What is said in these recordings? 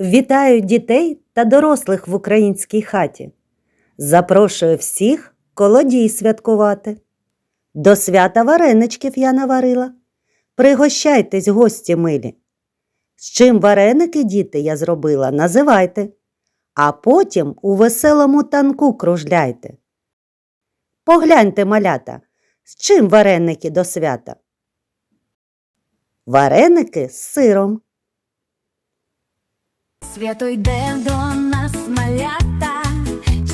Вітаю дітей та дорослих в українській хаті. Запрошую всіх колодій святкувати. До свята вареничків я наварила. Пригощайтесь, гості милі. З чим вареники, діти, я зробила, називайте, а потім у веселому танку кружляйте. Погляньте, малята, з чим вареники до свята? Вареники з сиром. Свято йде до нас малята,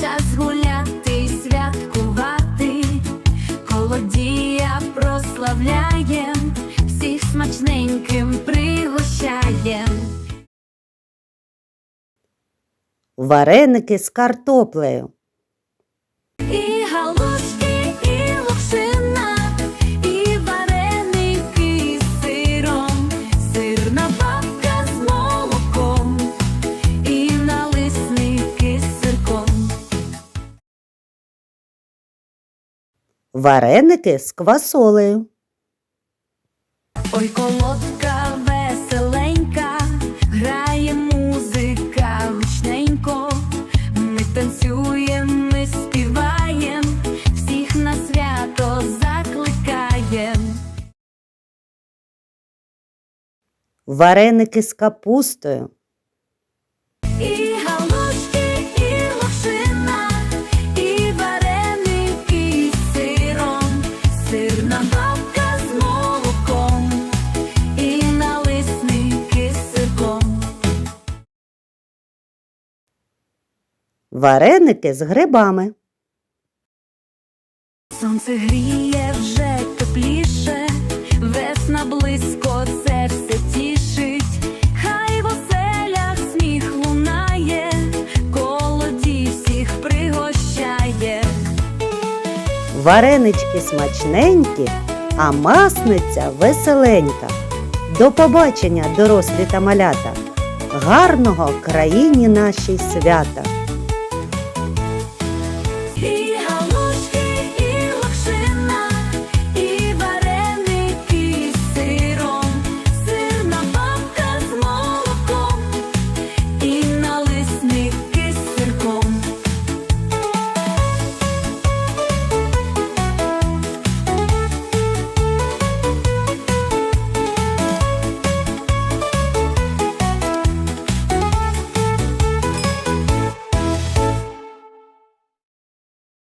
час гуляти святкувати, колодія прославляєм, всіх смачненьким пригощаєм. Вареники з картоплею. Вареники з квасолею. Ой, колодка веселенька, грає музика гучненько, ми танцюєм, ми співаєм, всіх на свято закликаєм. Вареники з капустою. Вареники з грибами. Сонце гріє вже тепліше, весна близько серце тішить, хай в оселях сміх лунає, колоді всіх пригощає. Варенички смачненькі, а масниця веселенька. До побачення, дорослі та малята. Гарного країні нашій свята!